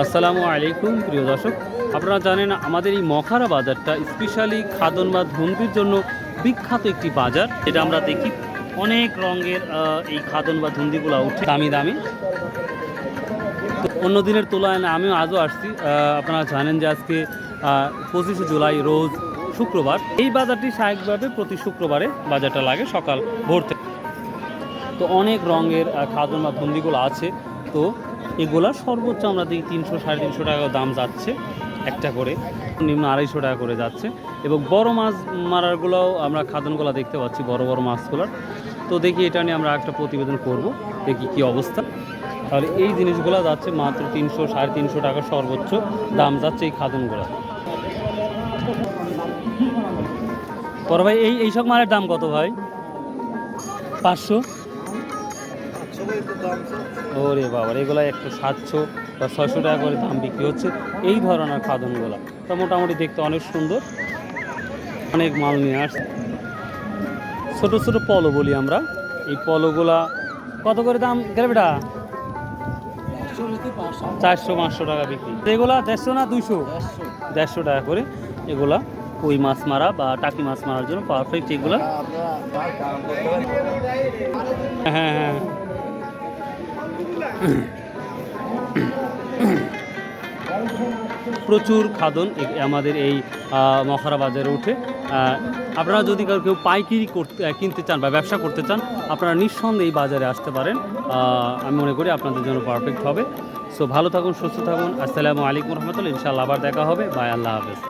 আসসালামু আলাইকুম, প্রিয় দর্শক। আপনারা জানেন, আমাদের এই মখারা বাজারটা স্পেশালি খাদন বা ধুমতির জন্য বিখ্যাত একটি বাজার। যেটা আমরা দেখি অনেক রঙের এই খাদন বা ধুন্দিগুলো উঠে দামি দামি। অন্য দিনের তুলনায় আমিও আজও আসছি। আপনারা জানেন যে আজকে পঁচিশে জুলাই রোজ শুক্রবার। এই বাজারটি স্বাভাবিকভাবে প্রতি শুক্রবারে বাজারটা লাগে সকাল ভোর থেকে। তো অনেক রঙের খাদন বা ধুন্দিগুলো আছে। তো এগুলা সর্বোচ্চ আমরা দেখি তিনশো, সাড়ে তিনশো টাকা দাম যাচ্ছে একটা করে। নিম্ন আড়াইশো টাকা করে যাচ্ছে। এবং বড় মাছ মারারগুলোও আমরা খাদনগুলা দেখতে পাচ্ছি, বড় বড় মাছগুলোর। তো দেখি এটা নিয়ে আমরা একটা প্রতিবেদন করব, দেখি কি অবস্থা। তাহলে এই জিনিসগুলো যাচ্ছে মাত্র তিনশো, সাড়ে তিনশো টাকা সর্বোচ্চ দাম যাচ্ছে এই খাদনগুলো। বড় ভাই, এই এইসব মালের দাম কত ভাই? পাঁচশো। ওরে বাবা এগুলো একটু সাতশো বা ছয়শো টাকা করে দাম বিক্রি হচ্ছে এই ধরনের খাদনগুলো। তা মোটামুটি দেখতে অনেক সুন্দর। অনেক মাল নিয়ে আসছে ছোটো ছোটো পলো বলি আমরা। এই পলোগুলা কত করে দাম গেলে বেটা? চারশো পাঁচশো টাকা বিক্রি। এগুলা দেড়শো না দুইশো? দেড়শো টাকা করে এগুলা কই মাছ মারা বা টাকি মাছ মারার জন্য পারফেক্ট এগুলা। হ্যাঁ হ্যাঁ। প্রচুর খাদন আমাদের এই আহ, বাজারে উঠে আপনারা যদি কাউ পাইকারি করতে কিনতে চান বা ব্যবসা করতে চান আপনারা নিঃসন্দেহে এই বাজারে আসতে পারেন। আমি মনে করি আপনাদের জন্য পারফেক্ট হবে। সো ভালো থাকুন সুস্থ থাকুন। আসসালামু আলাইকুম রহমতুল্লাহ। ইনশাআল্লাহ আবার দেখা হবে। বাই আল্লাহ হাফেজ।